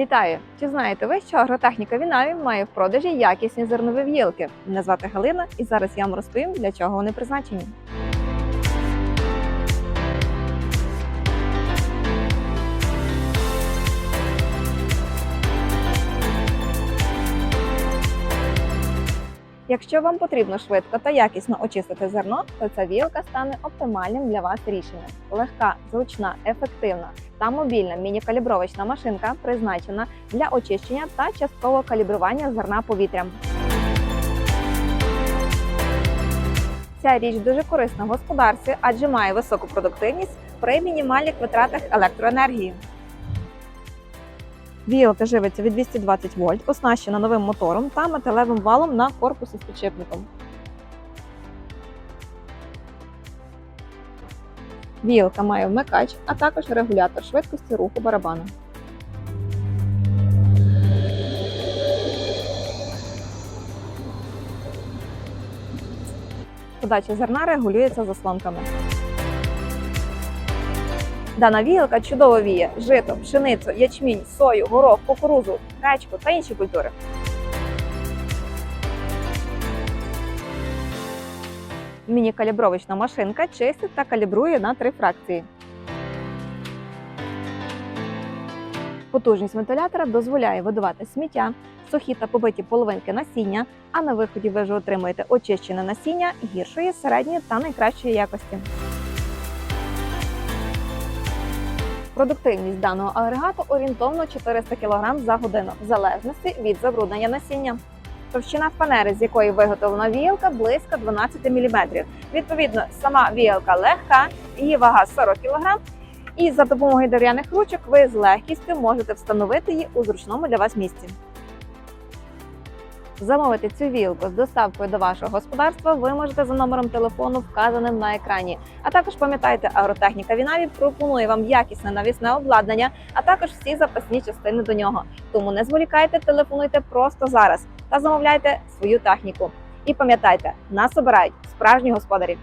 Вітаю! Чи знаєте ви, що агротехніка Вінаві має в продажі якісні зернові в'їлки? Мене звати Галина, і зараз я вам розповім, для чого вони призначені. Якщо вам потрібно швидко та якісно очистити зерно, то ця вілка стане оптимальним для вас рішенням. Легка, зручна, ефективна та мобільна міні-калібровочна машинка призначена для очищення та часткового калібрування зерна повітрям. Ця річ дуже корисна в господарстві, адже має високу продуктивність при мінімальних витратах електроенергії. Віялка живиться від 220 вольт, оснащена новим мотором та металевим валом на корпусі з підшипником. Віялка має вмикач, а також регулятор швидкості руху барабану. Подача зерна регулюється заслонками. Дана віялка чудово віє жито, пшеницю, ячмінь, сою, горох, кукурузу, гречку та інші культури. Міні-калібровочна машинка чистить та калібрує на три фракції. Потужність вентилятора дозволяє видавати сміття, сухі та побиті половинки насіння, а на виході ви вже отримуєте очищене насіння гіршої, середньої та найкращої якості. Продуктивність даного агрегату орієнтовно 400 кг за годину, в залежності від забруднення насіння. Товщина фанери, з якої виготовлена віялка, близько 12 мм. Відповідно, сама віялка легка, її вага 40 кг. І за допомогою дерев'яних ручок ви з легкістю можете встановити її у зручному для вас місці. Замовити цю вілку з доставкою до вашого господарства ви можете за номером телефону, вказаним на екрані. А також пам'ятайте, агротехніка Вінаві пропонує вам якісне навісне обладнання, а також всі запасні частини до нього. Тому не зволікайте, телефонуйте просто зараз та замовляйте свою техніку. І пам'ятайте, нас обирають справжні господарі.